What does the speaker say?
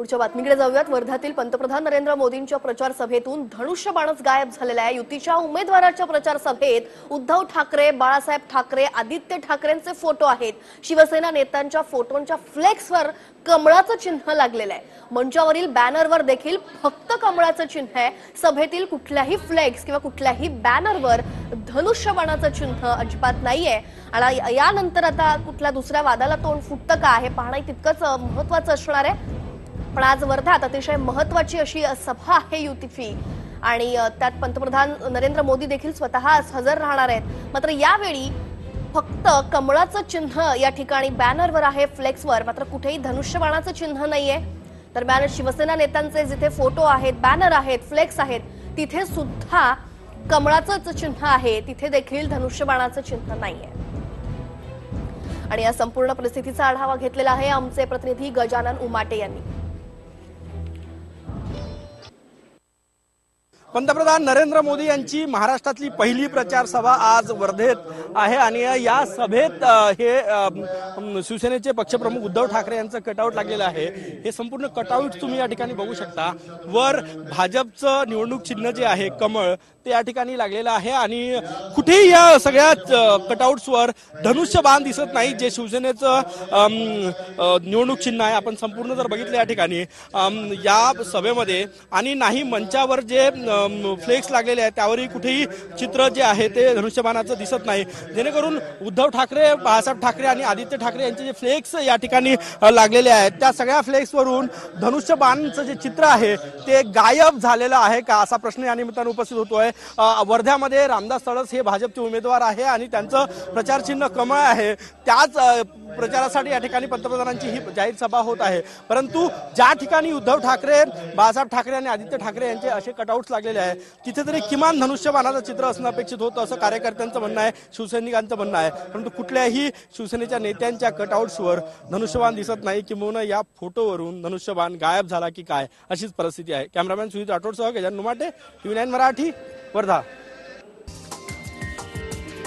पुढच्या बातमीकडे जाऊयात. वर्ध्यातील पंतप्रधान नरेंद्र मोदींच्या प्रचार सभेतून धनुष्यबाणच गायब झालेला आहे. युतीच्या उमेदवाराच्या प्रचार सभेत उद्धव ठाकरे बाळासाहेब ठाकरे आदित्य ठाकरेंचे फोटो आहेत. शिवसेना नेत्यांच्या फोटोंच्या फ्लेक्सवर कमळाचं चिन्ह लागलेलं आहे. मंचावरील बॅनरवर देखील फक्त कमळाचं चिन्ह आहे. सभेतील कुठल्याही फ्लेक्स किंवा कुठल्याही बॅनरवर धनुष्यबाणाचं चिन्ह अजिबात नाहीये. आणि यानंतर आता कुठल्या दुसऱ्या वादाला तोंड फुटतं का हे पाहणं तितकंच महत्वाचं असणार आहे. पण आज वर्ध्यात अतिशय महत्वाची अशी सभा आहे युतीची. आणि त्यात पंतप्रधान नरेंद्र मोदी देखील स्वतः हजर राहणार आहेत. मात्र यावेळी फक्त कमळाचं चिन्ह या ठिकाणी बॅनरवर आहे फ्लेक्सवर. मात्र कुठेही धनुष्यबाणाचं चिन्ह नाहीये. दरम्यान शिवसेना नेत्यांचे जिथे फोटो आहेत बॅनर आहेत फ्लेक्स आहेत तिथे सुद्धा कमळाचंच चिन्ह आहे. तिथे देखील धनुष्यबाणाचं चिन्ह नाहीये. आणि या संपूर्ण परिस्थितीचा आढावा घेतलेला आहे आमचे प्रतिनिधी गजानन उमाटे यांनी. पंतप्रधान नरेंद्र मोदी यांची महाराष्ट्रातली पहिली प्रचार सभा आज वर्धेत आहे आणि या सभेत हे शिवसेनेचे पक्षप्रमुख उद्धव ठाकरे यांचं कटआउट लागलेलं आहे. हे संपूर्ण कटआउट तुम्ही या ठिकाणी बघू शकता. वर भाजपचं निवडणूक चिन्ह जे आहे कमळ ते या ठिकाणी लागलेलं आहे आणि कुठेही या सगळ्या कटआउट्सवर धनुष्यबाण दिसत नाही जे शिवसेनेचं निवडणूक चिन्ह आहे आपण संपूर्ण जर बघितलं या ठिकाणी या सभेमध्ये आणि नाही मंचावर जे फ्लेक्स लागलेले आहेत. त्यावरही कुठेही चित्र जे आहे ते धनुष्यबाणाचं दिसत नाही. जेणेकरून उद्धव ठाकरे बाळासाहेब ठाकरे आणि आदित्य ठाकरे यांचे जे फ्लेक्स या ठिकाणी लागलेले आहेत. त्या सगळ्या फ्लेक्सवरून धनुष्यबाणचं जे चित्र आहे ते गायब झालेलं आहे का? असा प्रश्न या निमित्तानं उपस्थित होतोय. वर्ध्यामध्ये रामदास तळस हे भाजपचे उमेदवार आहे आणि त्यांचं प्रचारचिन्ह कमळ आहे. त्याच प्रचारासाठी या ठिकाणी पंतप्रधानांची ही जाहीर सभा होत आहे. परंतु ज्या ठिकाणी उद्धव ठाकरे बाळासाहेब ठाकरे आणि आदित्य ठाकरे यांचे असे कटआउट्स लागलेले आहे तिथे तरी किमान धनुष्यबाणाचं चित्र असणं अपेक्षित होतं असं कार्यकर्त्यांचं म्हणणं आहे शिवसैनिकांचं म्हणणं आहे. परंतु कुठल्याही शिवसेनेच्या नेत्यांच्या कटआउट्सवर धनुष्यबाण दिसत नाही किंवा या फोटोवरून धनुष्यबाण गायब झाला की काय अशीच परिस्थिती आहे. कॅमेरामॅन सुजित राठोडसह गजान नुमाटे टीव्ही नाईन मराठी वर्धा.